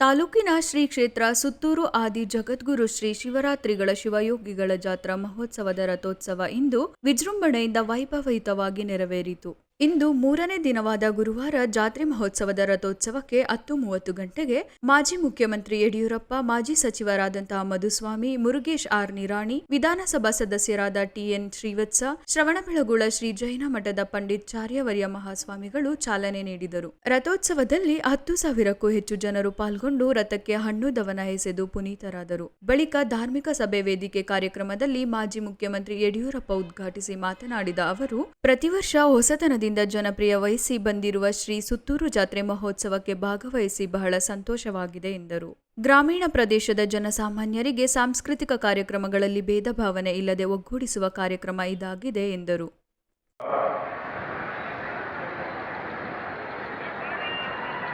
ತಾಲೂಕಿನ ಶ್ರೀ ಕ್ಷೇತ್ರ ಸುತ್ತೂರು ಆದಿ ಜಗದ್ಗುರು ಶ್ರೀ ಶಿವರಾತ್ರಿಗಳ ಶಿವಯೋಗಿಗಳ ಜಾತ್ರಾ ಮಹೋತ್ಸವದ ರಥೋತ್ಸವ ಇಂದು ವಿಜೃಂಭಣೆಯಿಂದ ವೈಭವಯುತವಾಗಿ ನೆರವೇರಿತು. ಇಂದು ಮೂರನೇ ದಿನವಾದ ಗುರುವಾರ ಜಾತ್ರೆ ಮಹೋತ್ಸವದ ರಥೋತ್ಸವಕ್ಕೆ ಹತ್ತು ಮೂವತ್ತು ಗಂಟೆಗೆ ಮಾಜಿ ಮುಖ್ಯಮಂತ್ರಿ ಯಡಿಯೂರಪ್ಪ, ಮಾಜಿ ಸಚಿವರಾದಂತಹ ಮಧುಸ್ವಾಮಿ, ಮುರುಗೇಶ್ ಆರ್ ನಿರಾಣಿ, ವಿಧಾನಸಭಾ ಸದಸ್ಯರಾದ ಟಿಎನ್ ಶ್ರೀವತ್ಸ, ಶ್ರವಣಬೆಳಗುಳ ಶ್ರೀ ಜೈನ ಮಠದ ಪಂಡಿತ್ ಚಾರ್ಯವರ್ಯ ಮಹಾಸ್ವಾಮಿಗಳು ಚಾಲನೆ ನೀಡಿದರು. ರಥೋತ್ಸವದಲ್ಲಿ ಹತ್ತು ಸಾವಿರಕ್ಕೂ ಹೆಚ್ಚು ಜನರು ಪಾಲ್ಗೊಂಡು ರಥಕ್ಕೆ ಹಣ್ಣು ದವನ ಎಸೆದು ಪುನೀತರಾದರು. ಬಳಿಕ ಧಾರ್ಮಿಕ ಸಭೆ ವೇದಿಕೆ ಕಾರ್ಯಕ್ರಮದಲ್ಲಿ ಮಾಜಿ ಮುಖ್ಯಮಂತ್ರಿ ಯಡಿಯೂರಪ್ಪ ಉದ್ಘಾಟಿಸಿ ಮಾತನಾಡಿದ ಅವರು, ಪ್ರತಿ ವರ್ಷ ಹೊಸತನದಿಂದ ಜನಪ್ರಿಯ ವಹಿಸಿ ಬಂದಿರುವ ಶ್ರೀ ಸುತ್ತೂರು ಜಾತ್ರೆ ಮಹೋತ್ಸವಕ್ಕೆ ಭಾಗವಹಿಸಿ ಬಹಳ ಸಂತೋಷವಾಗಿದೆ ಎಂದರು. ಗ್ರಾಮೀಣ ಪ್ರದೇಶದ ಜನಸಾಮಾನ್ಯರಿಗೆ ಸಾಂಸ್ಕೃತಿಕ ಕಾರ್ಯಕ್ರಮಗಳಲ್ಲಿ ಭೇದ ಭಾವನೆ ಇಲ್ಲದೆ ಒಗ್ಗೂಡಿಸುವ ಕಾರ್ಯಕ್ರಮ ಇದಾಗಿದೆ ಎಂದರು.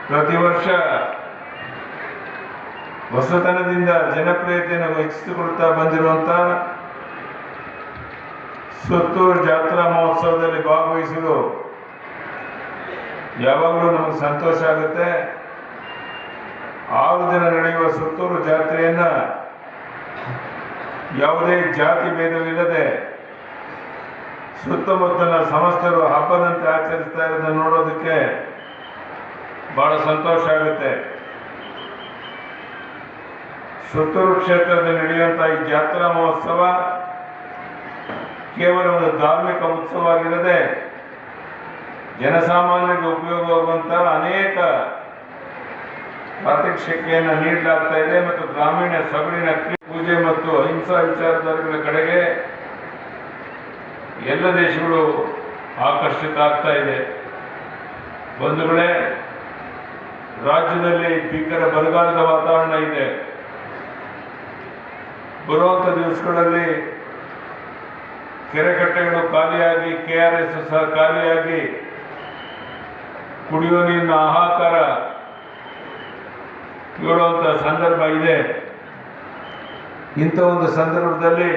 ಪ್ರತಿ ವರ್ಷ ಹೊಸತನದಿಂದ ಜನಪ್ರಿಯತೆಯನ್ನು ಹೆಚ್ಚಿಸಿಕೊಳ್ತಾ ಬಂದಿರುವಂತ ಸುತ್ತೂರು ಜಾತ್ರಾ ಮಹೋತ್ಸವದಲ್ಲಿ ಭಾಗವಹಿಸಲು ಯಾವಾಗಲೂ ನಮಗೆ ಸಂತೋಷ ಆಗುತ್ತೆ. ಆರು ದಿನ ನಡೆಯುವ ಸುತ್ತೂರು ಜಾತ್ರೆಯನ್ನ ಯಾವುದೇ ಜಾತಿ ಭೇದವಿಲ್ಲದೆ ಸುತ್ತಮುತ್ತಲ ಸಮಸ್ತರು ಹಬ್ಬದಂತೆ ಆಚರಿಸ್ತಾ ಇರೋದನ್ನ ನೋಡೋದಕ್ಕೆ ಬಹಳ ಸಂತೋಷ ಆಗುತ್ತೆ. ಸುತ್ತೂರು ಕ್ಷೇತ್ರದಲ್ಲಿ ನಡೆಯುವಂತಹ ಈ ಜಾತ್ರಾ ಮಹೋತ್ಸವ ಕೇವಲ ಒಂದು ಧಾರ್ಮಿಕ ಉತ್ಸವ ಆಗಿರದೆ ಜನಸಾಮಾನ್ಯರಿಗೆ ಉಪಯೋಗವಾಗುವಂತಹ ಅನೇಕ ಪ್ರಾತ್ಯಕ್ಷಿಕೆಯನ್ನು ನೀಡಲಾಗ್ತಾ ಇದೆ ಮತ್ತು ಗ್ರಾಮೀಣ ಸಗಣಿನ ಪೂಜೆ ಮತ್ತು ಅಹಿಂಸಾ ವಿಚಾರಧಾರೆಗಳ ಕಡೆಗೆ ಎಲ್ಲ ದೇಶಗಳು ಆಕರ್ಷಿತ ಆಗ್ತಾ ಇದೆ. ಬಂಧುಗಳೇ, ರಾಜ್ಯದಲ್ಲಿ ಭೀಕರ ಬರಗಾಲದ ವಾತಾವರಣ ಇದೆ. ಬರುವಂಥ ದಿವಸಗಳಲ್ಲಿ ಕೆರೆಕಟ್ಟೆಗಳು ಖಾಲಿಯಾಗಿ ಕೆ ಆರ್ ಎಸ್ ಸಹ ಖಾಲಿಯಾಗಿ ಕುಡಿಯುವ ನೀರಿನ ಹಾಹಾಕಾರ ಇರುವಂತ ಸಂದರ್ಭ ಇದೆ. ಇಂಥ ಒಂದು ಸಂದರ್ಭದಲ್ಲಿ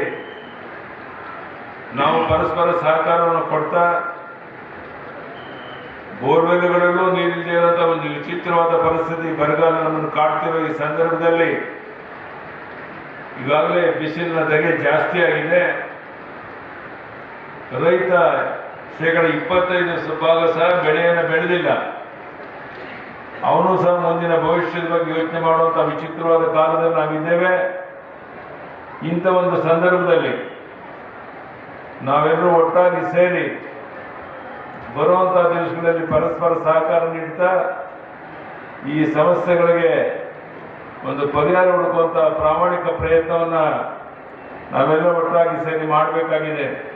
ನಾವು ಪರಸ್ಪರ ಸಹಕಾರವನ್ನು ಕೊಡ್ತಾ ಬೋರ್ವೆಲ್ಗಳಲ್ಲೂ ನೀರಿಲ್ಲದೆ ಇರುವಂಥ ಒಂದು ವಿಚಿತ್ರವಾದ ಪರಿಸ್ಥಿತಿ ಬರಗಾಲ ನಮ್ಮನ್ನು ಕಾಡ್ತಿರೋ ಈ ಸಂದರ್ಭದಲ್ಲಿ ಈಗಾಗಲೇ ಬಿಸಿಲಿನ ಧಗೆ ಜಾಸ್ತಿ ಆಗಿದೆ ರೈತ ಶೇಕಡ ಇಪ್ಪತ್ತೈದು ಭಾಗ ಸಹ ಬೆಳೆಯನ್ನು ಬೆಳೆದಿಲ್ಲ. ಅವನು ಸಹ ಮುಂದಿನ ಭವಿಷ್ಯದ ಬಗ್ಗೆ ಯೋಚನೆ ಮಾಡುವಂಥ ವಿಚಿತ್ರವಾದ ಕಾಲದಲ್ಲಿ ನಾವಿದ್ದೇವೆ. ಇಂಥ ಒಂದು ಸಂದರ್ಭದಲ್ಲಿ ನಾವೆಲ್ಲರೂ ಒಟ್ಟಾಗಿ ಸೇರಿ ಬರುವಂತಹ ದಿವಸಗಳಲ್ಲಿ ಪರಸ್ಪರ ಸಹಕಾರ ನೀಡ್ತಾ ಈ ಸಮಸ್ಯೆಗಳಿಗೆ ಒಂದು ಪರಿಹಾರ ಹುಡುಕುವಂತಹ ಪ್ರಾಮಾಣಿಕ ಪ್ರಯತ್ನವನ್ನು ನಾವೆಲ್ಲ ಒಟ್ಟಾಗಿ ಸೇರಿ ಮಾಡಬೇಕಾಗಿದೆ.